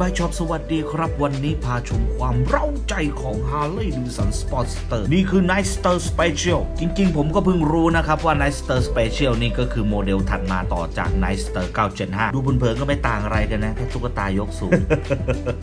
บายชอบสวัสดีครับ วันนี้พาชมความเร้าใจของ Harley Davidson Sportster นี่คือ Nightster Special จริงๆ ผมก็เพิ่งรู้นะครับว่า Nightster Special นี่ก็คือโมเดลถัดมาต่อจาก Nightster 975 ดูเพลินก็ไม่ต่างอะไรกันนะแค่ตุ๊กตายกสูง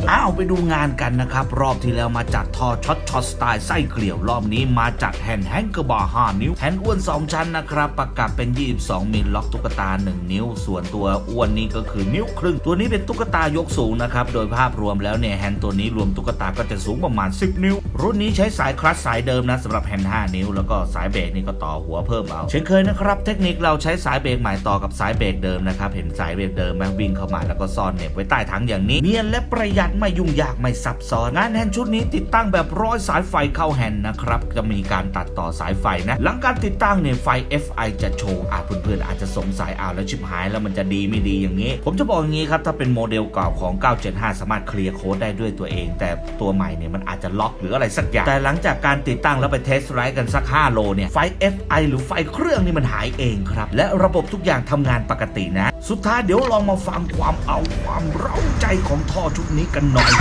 อ้าวไปดูงานกันนะครับ รอบที่แล้วมาจัดทอช็อตช็อตสไตล์ไส้เกลียวรอบนี้มาจัดแฮนด์แฮงเกอร์บาร์5นิ้วแฮนด์อ้วน 2 ชั้นนะครับประกับเป็น 22 มิลล็อกตุ๊กตา 1 นิ้ว ส่วนตัวอ้วนนี่ก็คือนิ้วครึ่งตัวนี้เป็นตุ๊กตายกสูงนะครับโดยภาพรวมแล้วเนี่ยแฮนด์ตัวนี้รวมตุ๊กตาก็จะสูงประมาณ 10 นิ้ว รุ่นนี้ใช้สายคลัตช์สายเดิมนะสำหรับแฮนด์5นิ้ว แล้วก็สายเบรกนี่ก็ต่อหัวเพิ่มเอาเช่นเคยนะครับ เทคนิคเราใช้สายเบรกใหม่ต่อกับสายเบรกเดิมนะครับเห็นสายเบรกเดิมแม่งวิ่งเข้ามาแล้วก็ซ่อนเน็บไว้ใต้ถังอย่างนี้เนียนและประหยัดไม่ยุ่งยากไม่ซับซ้อนงานแฮนด์ชุดนี้ติดตั้งแบบร้อยสายไฟเข้าแฮนด์นะครับจะมีการตัดต่อสายไฟนะหลังการติดตั้งเนี่ยไฟ FI จะโชว์อะเพื่อนๆอาจจะสงสัยอ้าวแล้วชิบหายแล้วมันจะดีไม่ดีอย่างนี้ ผมจะบอกอย่างนี้ครับถ้าเป็นโมเดลเก่าของ 975สามารถเคลียร์โค้ดได้ด้วยตัวเอง แต่ตัวใหม่เนี่ยมันอาจจะล็อกหรืออะไรสักอย่าง แต่หลังจากการติดตั้งแล้วไปเทสไรด์กันสัก 5 โลเนี่ย ไฟ FI หรือไฟเครื่องนี่มันหายเองครับ และระบบทุกอย่างทำงานปกตินะ สุดท้ายเดี๋ยวลองมาฟังความเอาความเร้าใจของท่อชุดนี้กันหน่อย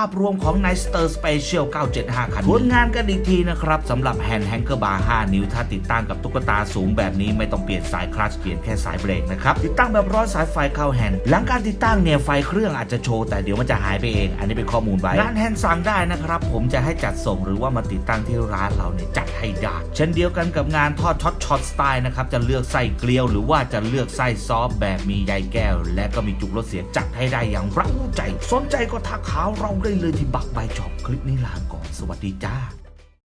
าพรวมของ n i s t e r Special 975 คันนี้ทวนงานกันอีกทีนะครับสำหรับแฮนด์แฮงเกอร์บาร์5นิ้ว ถ้าติดตั้งกับตุ๊กตาสูงแบบนี้ไม่ต้องเปลี่ยนสายคลัตช์เปลี่ยนแค่สายเบรกนะครับ ติดตั้งแบบร้อยสายไฟเข้าแฮนด์หลังการติดตั้งเนี่ยไฟเครื่องอาจจะโชว์ แต่เดี๋ยวมันจะหายไปเอง อันนี้เป็นข้อมูลไว้งานแฮนด์สั่งได้นะครับ ผมจะให้จัดส่งหรือว่ามาติดตั้งที่ร้านเราเนี่ยจัดให้ได้เช่นเดียวกันกับงานทอดช็อตช็อตสไตล์นะครับจะเลือกไส้เกลียว หรือว่าจะเลือกไส้ซอฟแบบมีใยแก้ว และก็มีจุกลดเสียงจัดให้ได้อย่างเร้าใจ สนใจก็ทักหาเราได้เลยที่บักใบจอบคลิปนี้ลาก่อนสวัสดีจ้า